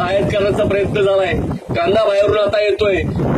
आयात करण्याचा प्रयत्न झालाय. कांदा बाहेरून आता येतोय.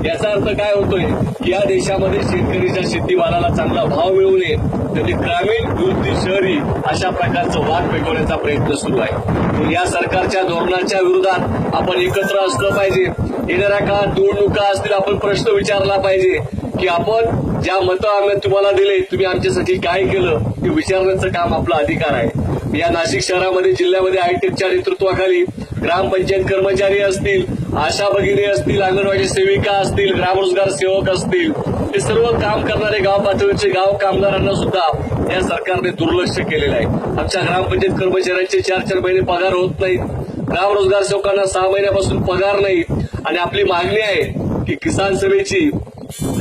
याचा अर्थ काय होतोय? या देशामध्ये शेतकरीच्या शेतीमालाला चांगला भाव मिळू नये. त्यांनी ग्रामीण विरुद्ध शहरी अशा प्रकारचं वाद पेटवण्याचा प्रयत्न सुरू आहे. या सरकारच्या धोरणाच्या विरोधात आपण एकत्र असलं पाहिजे. येणाऱ्या काळात निवडणुका असतील आपण प्रश्न विचारला पाहिजे की आपण ज्या मतं आम्ही तुम्हाला दिले तुम्ही आमच्यासाठी काय केलं हे विचारण्याचं काम आपला अधिकार आहे. या नाशिक शहरामध्ये जिल्ह्यामध्ये आयटेकच्या नेतृत्वाखाली ग्रामपंचायत कर्मचारी असतील आशा भगिनी असतील अंगणवाडी सेविका असतील ग्रामरोजगार सेवक असतील हे सर्व काम करणारे गाव पातळीचे गाव कामगारांना सुद्धा या सरकारने दुर्लक्ष केलेलं आहे. आमच्या ग्रामपंचायत कर्मचाऱ्यांचे चार चार महिने पगार होत नाहीत. ग्रामरोजगार सेवकांना सहा महिन्यापासून पगार नाही. आणि आपली मागणी आहे की किसान सभेची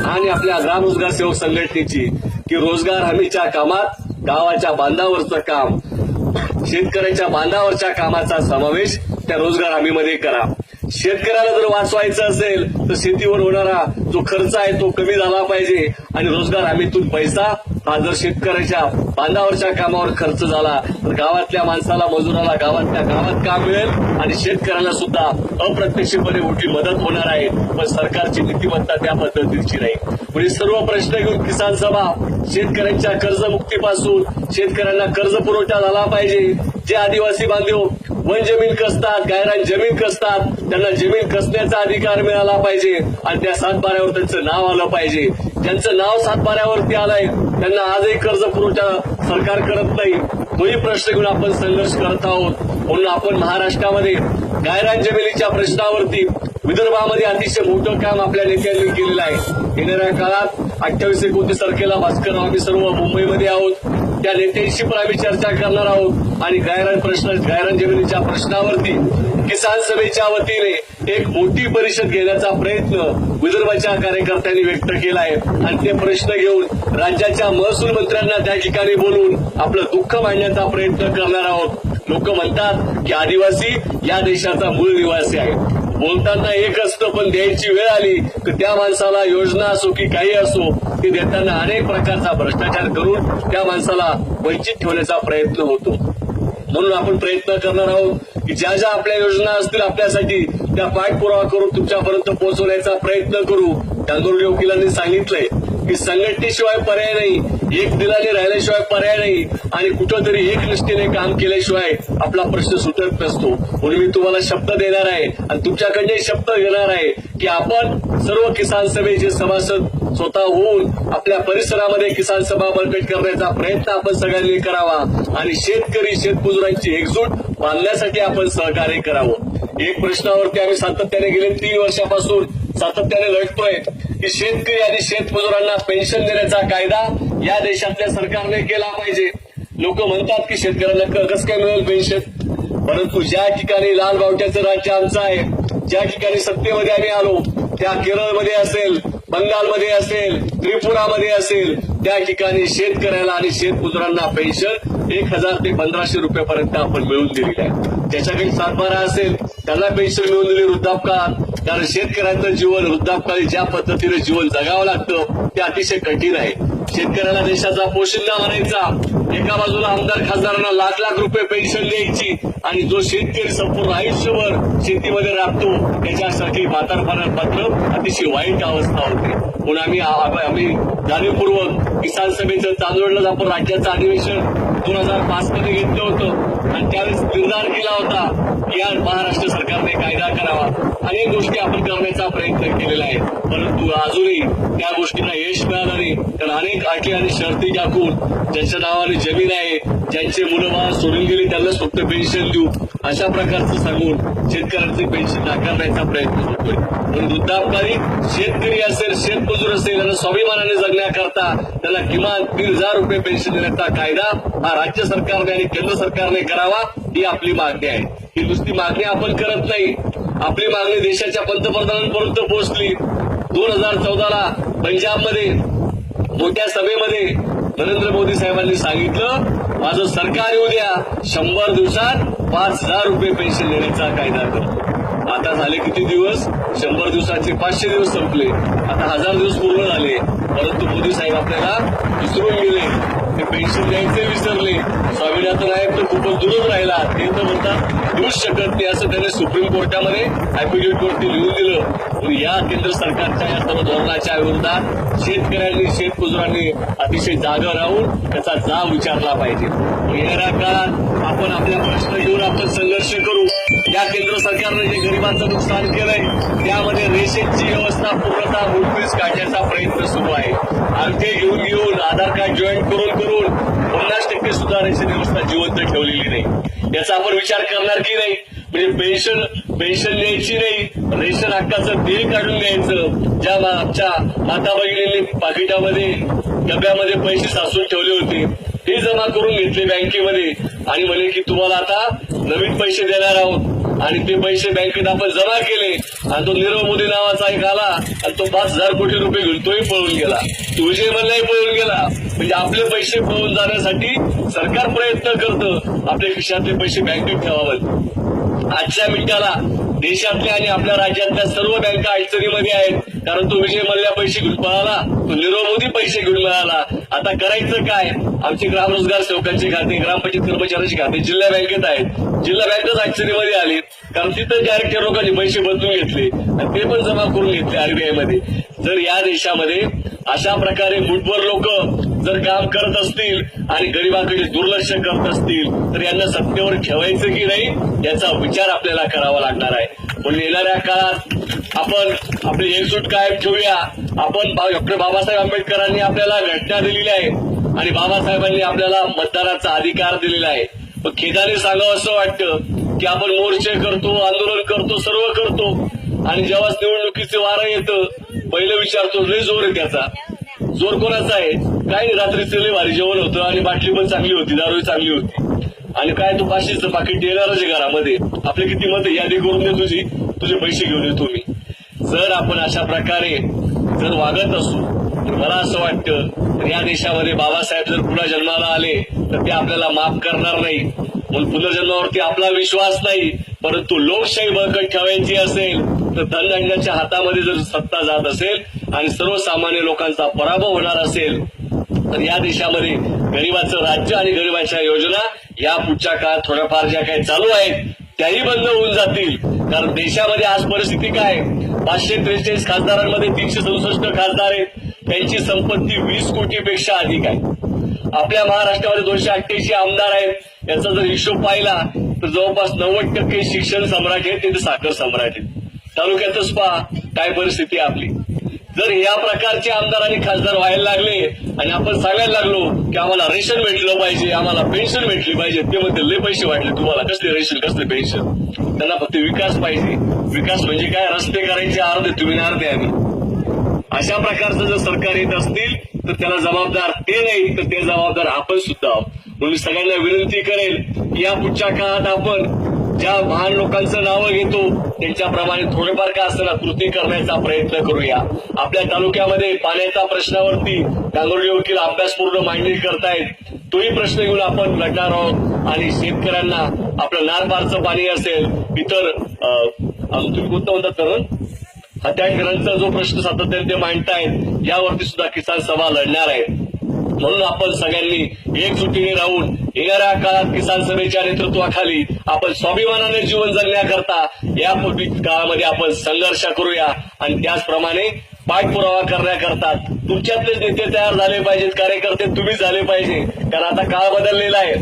आणि आपल्या ग्रामरोजगार सेवक संघटनेची की रोजगार हमीच्या कामात गावाच्या बांधावरचं काम. शेतकऱ्यांच्या बांधावरच्या कामाचा समावेश त्या रोजगार हमीमध्ये करा. शेतकऱ्याला जर वाचवायचं असेल तर शेतीवर होणारा जो खर्च आहे तो कमी झाला पाहिजे आणि रोजगार हमीतून पैसा हा जर शेतकऱ्याच्या बांधावरच्या कामावर खर्च झाला. तर गावातल्या माणसाला मजुराला गावातल्या गावात काम मिळेल आणि शेतकऱ्याला सुद्धा अप्रत्यक्षपणे मोठी मदत होणार आहे. पण सरकारची नीतिमत्ता त्या पद्धतीची नाही. म्हणजे सर्व प्रश्न घेऊन किसान सभा. शेतकऱ्यांच्या कर्जमुक्तीपासून शेतकऱ्यांना कर्ज पुरवठा झाला पाहिजे. जे आदिवासी बांधव वन जमीन कसतात गायरान जमीन कसतात त्यांना जमीन कसण्याचा अधिकार मिळाला पाहिजे. आणि त्या सातबाऱ्यावर त्यांचं नाव आलं पाहिजे. ज्यांचं नाव सातबाऱ्यावरती आलंय. त्यांना आजही कर्ज पुरवठा सरकार करत नाही. तोही प्रश्न घेऊन आपण संघर्ष करत आहोत. म्हणून आपण महाराष्ट्रामध्ये गायरान जमिनीच्या प्रश्नावरती विदर्भामध्ये अतिशय मोठं काम आपल्या नेत्यांनी केलेलं आहे. येणाऱ्या काळात अठ्ठावीस एकोणतीस तारखेला भास्कर आम्ही सर्व मुंबईमध्ये आहोत. त्या नेत्यांशी पण आम्ही चर्चा करणार आहोत. आणि गायरान प्रश्न गायरान जमिनीच्या प्रश्नावरती किसान सभेच्या वतीने एक मोठी परिषद घेण्याचा प्रयत्न विदर्भाच्या कार्यकर्त्यांनी व्यक्त केला आहे. आणि ते प्रश्न घेऊन राज्याच्या महसूल मंत्र्यांना त्या ठिकाणी बोलून आपलं दुःख मांडण्याचा प्रयत्न करणार आहोत. लोक म्हणतात की आदिवासी या देशाचा मूळ निवासी आहे. बोलताना एक असतं पण द्यायची वेळ आली तर त्या माणसाला योजना असो की काही असो ती देताना अनेक प्रकारचा भ्रष्टाचार करून त्या माणसाला वंचित ठेवण्याचा प्रयत्न होतो. म्हणून आपण प्रयत्न करणार आहोत की ज्या ज्या आपल्या योजना असतील आपल्यासाठी त्या पाठपुरावा करून तुमच्यापर्यंत पोहोचवण्याचा प्रयत्न करू. डांगुर्डे वकिलांनी सांगितलंय की संघटनेशिवाय पर्याय नाही. एक दिलाने राहिल्याशिवाय पर्याय नाही. आणि कुठंतरी एक निष्ठेने काम केल्याशिवाय आपला प्रश्न सुटत नसतो. म्हणून मी तुम्हाला शब्द देणार आहे. आणि तुमच्याकडे शब्द घेणार आहे की आपण सर्व किसान सभेचे सभासद स्वतः होऊन आपल्या परिसरामध्ये किसान सभा बळकट करण्याचा प्रयत्न आपण सगळ्यांनी करावा. आणि शेतकरी शेतमजुरांची एकजूट बांधण्यासाठी आपण सहकार्य करावं. एक प्रश्नावरती आम्ही सातत्याने गेले तीन वर्षापासून. सातत्याने लढतोय. की शेतकरी आणि शेतमजुरांना पेन्शन देण्याचा कायदा या देशातल्या सरकारने केला पाहिजे. लोक म्हणतात की शेतकऱ्यांना कसं काय मिळेल पेन्शन? परंतु ज्या ठिकाणी लाल बावट्याचं राज्य आमचं आहे ज्या ठिकाणी सत्तेमध्ये आम्ही आलो त्या केरळमध्ये असेल बंगालमध्ये असेल त्रिपुरामध्ये असेल त्या ठिकाणी शेतकऱ्याला आणि शेतमजुरांना पेन्शन एक हजार ते पंधराशे रुपयापर्यंत आपण मिळवून दिलेली आहे. ज्याच्याकडे सातबारा असेल त्यांना पेन्शन मिळवून दिली वृद्धापकाळ कारण शेतकऱ्यांचं जीवन वृद्धापकाळी ज्या पद्धतीने जीवन जगावं लागतं ते अतिशय कठीण आहे. शेतकऱ्याला देशाचा पोशिंदा म्हणायचा एका बाजूला आमदार खासदारांना लाख लाख रुपये पेन्शन द्यायची. आणि जो शेतकरी संपूर्ण आयुष्यभर शेतीमध्ये राबतो त्याच्यासाठी म्हातारपणा मात्र अतिशय वाईट अवस्था होते. म्हणून आम्ही आम्ही जाणीवपूर्वक किसान सभेचं चांदोडलाच आपण राज्याचं अधिवेशन. दोन हजार पाच मध्ये घेतलं होतं. आणि त्यावेळेस निर्धार केला होता की या महाराष्ट्र सरकारने कायदा करावा. अनेक गोष्टी आपण करण्याचा प्रयत्न केलेला आहे. परंतु अजूनही त्या गोष्टींना यश मिळालं नाही. कारण अनेक अटी आणि शर्ती टाकून ज्यांच्या नावाने जमीन आहे ज्यांचे मुलं बाळ सोडून गेले त्यांना फक्त पेन्शन देऊ अशा प्रकारचं सांगून शेतकऱ्यांचे पेन्शन नाकारण्याचा प्रयत्न होतोय म्हणून वृद्धापकाळी शेतकरी असेल शेतमजूर असेल त्यांना स्वाभिमानाने जगण्याकरता त्यांना किमान तीन हजार रुपये पेन्शन देण्याचा कायदा हा राज्य सरकारने आणि केंद्र सरकारने करावा ही आपली मागणी आहे. ही नुसती मागणी आपण करत नाही. आपली मागणी देशाच्या पंतप्रधानांपर्यंत पोहोचली. दोन हजार चौदाला पंजाबमध्ये मोठ्या सभेमध्ये नरेंद्र मोदी साहेबांनी सांगितलं माझं सरकार येऊ द्या शंभर दिवसात पाच हजार रुपये पेन्शन देण्याचा कायदा करतो आता झाले किती दिवस? शंभर दिवसाचे पाचशे दिवस संपले. आता हजार दिवस पूर्ण झाले. परंतु मोदी आपल्याला विसरून गेले ते पेन्शन द्यायचे विसरले. स्वामीनाथन नायक तर खूपच दूरच राहिला. ते तर म्हणतात देऊच शकत नाही असं त्याने सुप्रीम कोर्टामध्ये ऍफिडेव्हिट वरती लिहून दिलं. पण या केंद्र सरकारच्या या सर्व धोरणाच्या विरोधात शेतकऱ्यांनी शेतमजुरांनी अतिशय जागा राहून त्याचा जाब विचारला पाहिजे. येणाऱ्या काळात आपण आपल्या प्रश्न घेऊन आपण संघर्ष या केंद्र सरकारने जे गरिबांचं नुकसान केलंय त्यामध्ये रेशनची व्यवस्था पूर्णतः मुठभीज काढण्याचा प्रयत्न सुरू आहे. अंगठे घेऊन घेऊन आधार कार्ड जॉईन करून करून पन्नास टक्के सुद्धा रेशन व्यवस्था जिवंत ठेवलेली नाही. याचा आपण विचार करणार की नाही? म्हणजे पेन्शन पेन्शन द्यायची नाही रेशन हक्काचं बिल काढून द्यायचं ज्या आमच्या माता भगिनींनी पाकिटामध्ये डब्यामध्ये पैसे साचून ठेवले होते ते जमा करून घेतले बँकेमध्ये. आणि म्हणे की तुम्हाला आता नवीन पैसे देणार आहोत. आणि ते पैसे बँकेत आपण जमा केले आणि तो नीरव मोदी नावाचा एक आला आणि तो पाच हजार कोटी रुपये घेऊन तोही पळून गेला. तो विजय पळून गेला. म्हणजे आपले पैसे पळून जाण्यासाठी सरकार प्रयत्न करतं. आपल्या खिशातले पैसे बँकेत ठेवावेत. आजच्या मिनिटाला देशातल्या आणि आपल्या राज्यातल्या सर्व बँका अडचणीमध्ये आहेत. कारण तो विजय मल्ल्या पैसे घेऊन पळाला. तो निरव मोदी पैसे घेऊन मिळाला. आता करायचं काय? आमचे ग्रामरोजगार सेवकांचे खाते ग्रामपंचायत कर्मचाऱ्यांचे खाते जिल्हा बँकेत आहेत. जिल्हा बँकच अडचणीमध्ये आली. कारण तिथं डायरेक्टर लोकांनी पैसे बदलून घेतले. आणि ते पण जमा करून घेतले आरबीआयमध्ये. जर या देशामध्ये अशा प्रकारे मुठभर लोक जर काम करत असतील आणि गरिबाकडे दुर्लक्ष करत असतील तर यांना सत्तेवर ठेवायचं की नाही याचा विचार आपल्याला करावा लागणार आहे. म्हणून येणाऱ्या काळात आपण आपली एकजूट कायम ठेवूया. आपण डॉक्टर बाबासाहेब आंबेडकरांनी आपल्याला घटना दिलेली आहे आणि बाबासाहेबांनी आपल्याला मतदानाचा अधिकार दिलेला आहे. पण खेदाने सांगावं असं वाटतं की आपण मोर्चे करतो आंदोलन करतो सर्व करतो. आणि जेव्हा निवडणुकीचे वारं येतं पहिलं विचारतो लय जोर आहे त्याचा. जोर कोणाचा आहे? काय नाही रात्रीचं लय भारी जेवण होतं आणि बाटली पण चांगली होती दारू चांगली होती. आणि काय तू पाचशेचं पाकिट येणारच घरामध्ये. आपले किती मत यादी करून दे तुझी. तुझे पैसे घेऊन येतो मी. जर आपण अशा प्रकारे जर वागत असू तर मला असं वाटतं तर या देशामध्ये बाबासाहेब जर पुन्हा जन्माला आले तर ते आपल्याला माफ करणार नाही. म्हणून पुनर्जन्मावरती आपला विश्वास नाही परंतु लोकशाही बळकट ठेवायची असेल तर धनदंडाच्या हातामध्ये जर सत्ता जात असेल आणि सर्वसामान्य लोकांचा पराभव होणार असेल तर या देशामध्ये गरीबाचं राज्य आणि गरिबांच्या योजना या पुढच्या काळात थोड्याफार ज्या काही चालू आहेत त्याही बंद होऊन जातील. कारण देशामध्ये आज परिस्थिती काय? पाचशे त्रेचाळीस खासदारांमध्ये तीनशे सदुसष्ट खासदार आहेत. त्यांची संपत्ती वीस कोटीपेक्षा अधिक आहे. आपल्या महाराष्ट्रामध्ये दोनशे अठ्ठ्याऐंशी आमदार आहेत. याचा जर हिशोब पाहिला तर जवळपास नव्वद टक्के शिक्षण सम्राट आहेत तिथे साखर सम्राट आहेत. तालुक्यातच पहा काय परिस्थिती आपली. जर या प्रकारचे आमदार आणि खासदार व्हायला लागले आणि आपण सांगायला लागलो की आम्हाला रेशन भेटलं पाहिजे आम्हाला पेन्शन भेटली पाहिजे ते म्हणते लय पैसे वाटले तुम्हाला कसले रेशन कसले पेन्शन? त्यांना फक्त विकास पाहिजे. विकास म्हणजे काय? रस्ते करायचे अर्धे तुम्ही अर्धे आम्ही. अशा प्रकारचं जर सरकार येत असतील तर त्याला जबाबदार ते नाही तर ते जबाबदार आपण सुद्धा आहोत. म्हणून सगळ्यांना विनंती करेल या पुढच्या काळात आपण ज्या महान लोकांचं नावं घेतो त्यांच्याप्रमाणे थोडेफार का असताना कृती करण्याचा प्रयत्न करूया. आपल्या तालुक्यामध्ये पाण्याच्या प्रश्नावरती गांगुर्डे वकील अभ्यासपूर्ण मांडणी करतायत. तोही प्रश्न घेऊन आपण लढणार आहोत आणि शेतकऱ्यांना आपलं नारबारचं पाणी असेल इतर अं, अजून तुम्ही कोणतं म्हणतात कारण हत्याकरांचा जो प्रश्न सातत्याने ते मांडतायत यावरती सुद्धा किसान सभा लढणार आहेत. म्हणून आपण सगळ्यांनी एकजुटीने राहून येणाऱ्या काळात किसान सभेच्या नेतृत्वाखाली आपण स्वाभिमानाने जीवन जगण्याकरता या काळामध्ये आपण संघर्ष करूया. आणि त्याचप्रमाणे पाठपुरावा करण्याकरता तुमच्यातलेच नेते तयार झाले पाहिजेत कार्यकर्ते तुम्ही झाले पाहिजे. कारण आता काळ बदललेला आहे.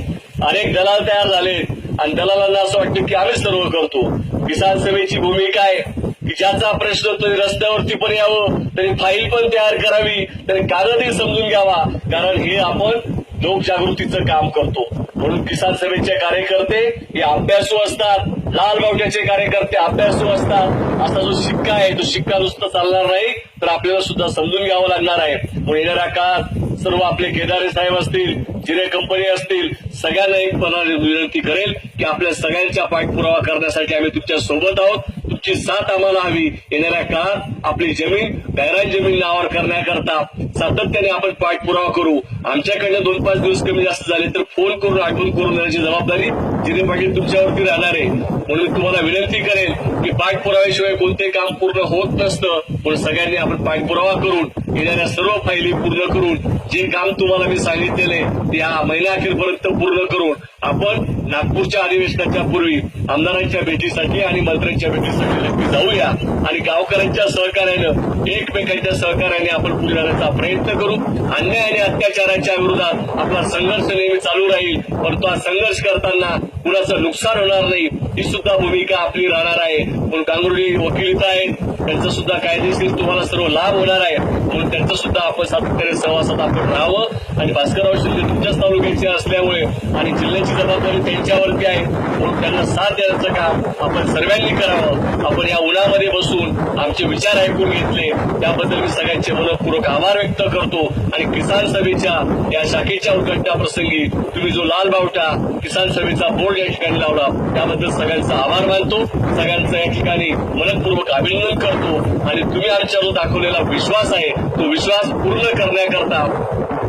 अनेक दलाल तयार झाले. आणि दलालांना असं वाटतं की आम्हीच सर्व करतो. किसान सभेची भूमिका आहे. ज्याचा प्रश्न तरी रस्त्यावरती पण यावं तरी फाईल पण तयार करावी तरी कागदही समजून घ्यावा. कारण हे आपण लोकजागृतीचं काम करतो. म्हणून किसान सभेचे कार्यकर्ते हे अभ्यासू असतात. लाल बावट्याचे कार्यकर्ते अभ्यासू असतात. असा जो शिक्का आहे तो शिक्का नुसता चालणार नाही तर आपल्याला सुद्धा समजून घ्यावं लागणार आहे. म्हणून येणाऱ्या काळात सर्व आपले केदारे साहेब असतील जिरे कंपनी असतील सगळ्यांना एक प्रमाणे विनंती करेल की आपल्या सगळ्यांचा पाठपुरावा करण्यासाठी आम्ही तुमच्यासोबत आहोत. तुमची साथ आम्हाला हवी. येणाऱ्या काळात आपली जमीन गायरान जमीन नावावर करण्याकरता सातत्याने आपण पाठपुरावा करू. आमच्याकडनं दोन पाच दिवस कमी जास्त झाले तर फोन करून आठवण करून देण्याची जबाबदारी जिने पाटील तुमच्यावरती राहणार. आहे म्हणून तुम्हाला विनंती करेल की पाठपुराव्याशिवाय कोणते काम पूर्ण होत नसतं. म्हणून सगळ्यांनी आपण पाठपुरावा करून येणाऱ्या सर्व फायली पूर्ण करून जे काम तुम्हाला मी सांगितलेले ते या महिन्याअखेरपर्यंत पूर्ण करून आपण नागपूरच्या अधिवेशनाच्या पूर्वी आमदारांच्या भेटीसाठी आणि मंत्र्यांच्या भेटीसाठी नक्की जाऊया. आणि गावकऱ्यांच्या सहकार्यानं एकमेकांच्या सहकार्याने आपण पुढे जाण्याचा प्रयत्न करू. अन्याय आणि अत्याचाराच्या विरोधात आपला संघर्ष नेहमी चालू राहील. परंतु हा संघर्ष करताना कुणाचं नुकसान होणार नाही ही सुद्धा भूमिका आपली राहणार आहे. म्हणून कांगुर्डी वकिलित आहेत. त्यांचा सुद्धा कायदेशीर तुम्हाला सर्व लाभ होणार आहे. म्हणून त्यांचं सुद्धा आपण सातत्याने सहवासात आपण राहावं. आणि भास्करराव शिंदे तुमच्याच तालुक्याचे असल्यामुळे आणि जिल्ह्याची जबाबदारी त्यांच्यावरती आहे. म्हणून त्यांना साथ देण्याचं काम आपण सर्वांनी करावं. आपण या उन्हामध्ये बसून आमचे विचार ऐकून घेतले. त्याबद्दल मी सगळ्यांचे मनपूर्वक आभार व्यक्त करतो. आणि किसान सभेच्या या शाखेच्या उद्घाटनाप्रसंगी तुम्ही जो लाल बावटा किसान सभेचा बोर्ड या ठिकाणी लावला त्याबद्दल सगळ्यांचा आभार मानतो. सगळ्यांचं या ठिकाणी मनपूर्वक अभिनंदन करतो. आणि तुम्ही आमच्यावर दाखवलेला विश्वास आहे. तो विश्वास पूर्ण करण्याकरता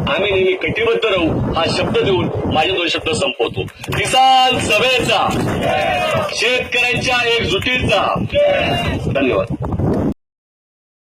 आम्ही नेहमी कटिबद्ध राहू हा शब्द देऊन माझे दोन शब्द संपवतो. किसान सभेचा शेतकऱ्यांच्या एकजुटीचा. धन्यवाद.